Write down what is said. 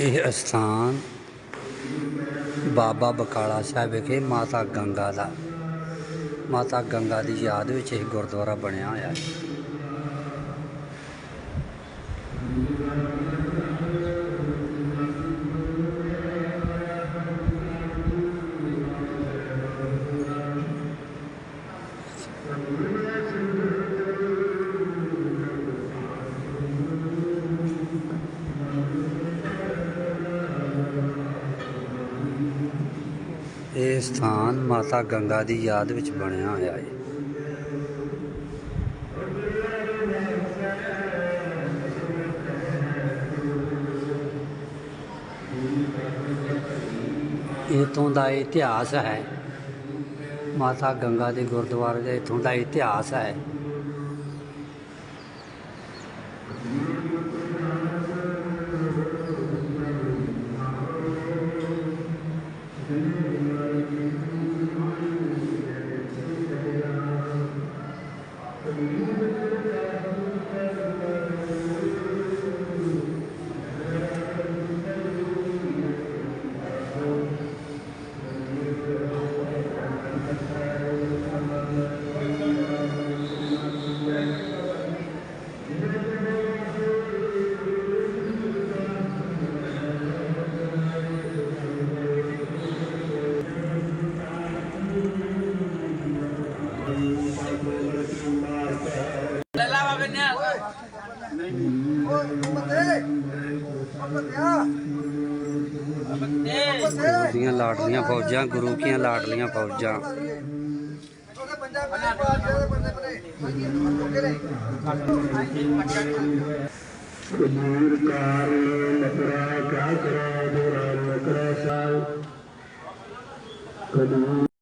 ਇਹ ਅਸਥਾਨ ਬਾਬਾ ਬਕਾਲਾ ਸਾਹਿਬ ਵਿਖੇ ਮਾਤਾ ਗੰਗਾ ਦਾ। ਮਾਤਾ ਗੰਗਾ ਦੀ ਯਾਦ ਵਿੱਚ ਇਹ ਗੁਰਦੁਆਰਾ ਬਣਿਆ ਹੋਇਆ ਹੈ। ਇਹ ਸਥਾਨ ਮਾਤਾ ਗੰਗਾ ਦੀ ਯਾਦ ਵਿੱਚ ਬਣਿਆ ਹੋਇਆ ਹੈ। ਇਤੋਂ ਦਾ ਇਤਿਹਾਸ ਹੈ। ਮਾਤਾ ਗੰਗਾ ਦੇ ਗੁਰਦੁਆਰੇ ਦਾ ਇਥੋਂ ਦਾ ਇਤਿਹਾਸ ਹੈ। ਗੁਰੂ ਦੀਆਂ ਲਾਡਲੀਆਂ ਫੌਜਾਂ, ਗੁਰੂ ਕੀਆਂ ਲਾਡਲੀਆਂ ਫੌਜਾਂ। ਕਬੀਰ ਕਾਰ ਮਤਰਾ ਕਿਆ ਕਰਾਂ ਜੋ ਰਾਮ ਕਰਾ ਸਾਹਿਬ